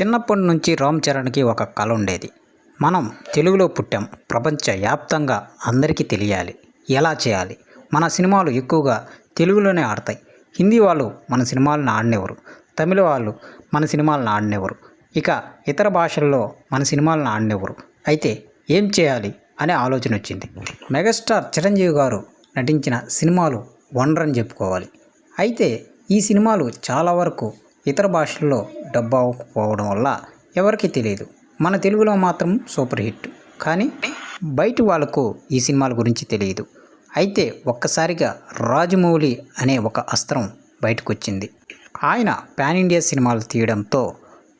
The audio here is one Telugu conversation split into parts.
చిన్నప్పటి నుంచి రామ్ చరణ్కి ఒక కళ ఉండేది. మనం తెలుగులో పుట్టాం. ప్రపంచ వ్యాప్తంగా అందరికీ తెలియాలి. ఎలా చేయాలి? మన సినిమాలు ఎక్కువగా తెలుగులోనే ఆడతాయి. హిందీ వాళ్ళు మన సినిమాలను ఆడినెవరు? తమిళ వాళ్ళు మన సినిమాలను ఆడినెవరు? ఇక ఇతర భాషల్లో మన సినిమాలను ఆడినెవరు? అయితే ఏం చేయాలి అనే ఆలోచన వచ్చింది. మెగాస్టార్ చిరంజీవి గారు నటించిన సినిమాలు వండర్ అని చెప్పుకోవాలి. అయితే ఈ సినిమాలు చాలా వరకు ఇతర భాషల్లో డబ్బు అవ్వకపోవడం వల్ల ఎవరికీ తెలియదు మన తెలుగులో మాత్రం సూపర్ హిట్. కానీ బయట వాళ్ళకు ఈ సినిమాల గురించి తెలియదు అయితే ఒక్కసారిగా రాజమౌళి అనే ఒక అస్త్రం బయటకు వచ్చింది ఆయన పాన్ ఇండియా సినిమాలు తీయడంతో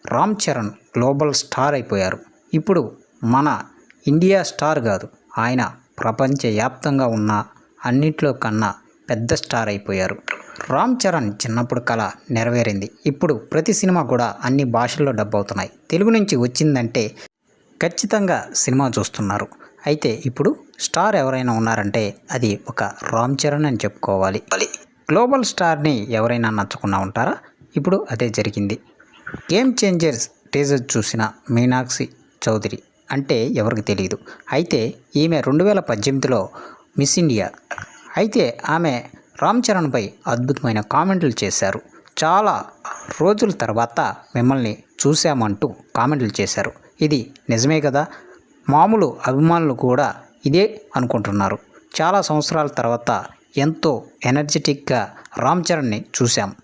రామ్ చరణ్ గ్లోబల్ స్టార్ అయిపోయారు. ఇప్పుడు మన ఇండియా స్టార్ కాదు ఆయన ప్రపంచవ్యాప్తంగా ఉన్న అన్నింటిలో కన్నా పెద్ద స్టార్ అయిపోయారు. రామ్ చరణ్ చిన్నప్పుడు కళ నెరవేరింది. ఇప్పుడు ప్రతి సినిమా కూడా అన్ని భాషల్లో డబ్బు అవుతున్నాయి. తెలుగు నుంచి వచ్చిందంటే ఖచ్చితంగా సినిమా చూస్తున్నారు. అయితే ఇప్పుడు స్టార్ ఎవరైనా ఉన్నారంటే అది ఒక రామ్ చరణ్ అని చెప్పుకోవాలి. గ్లోబల్ స్టార్ని ఎవరైనా నచ్చకుండా ఉంటారా? ఇప్పుడు అదే జరిగింది. గేమ్ చేంజర్స్ టీజర్ చూసిన మీనాక్షి చౌదరి అంటే ఎవరికి తెలియదు అయితే ఈమె రెండు వేల పద్దెనిమిదిలో మిస్ ఇండియా. అయితే ఆమె రామ్ చరణ్పై అద్భుతమైన కామెంట్లు చేశారు. చాలా రోజుల తర్వాత మిమ్మల్ని చూశామంటూ కామెంట్లు చేశారు. ఇది నిజమే కదా? మామూలు అభిమానులు కూడా ఇదే అనుకుంటున్నారు. చాలా సంవత్సరాల తర్వాత ఎంతో ఎనర్జెటిక్గా రామ్ చరణ్ని చూశాం.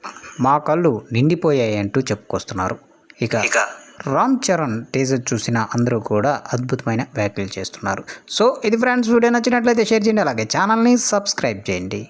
మా కళ్ళు నిండిపోయాయి అంటూ చెప్పుకొస్తున్నారు. ఇక ఇక రామ్ చరణ్ టీజర్ చూసిన అందరూ కూడా అద్భుతమైన వ్యాఖ్యలు చేస్తున్నారు. సో ఇది ఫ్రెండ్స్ వీడియో నచ్చినట్లయితే షేర్ చేయండి. అలాగే ఛానల్ని సబ్స్క్రైబ్ చేయండి.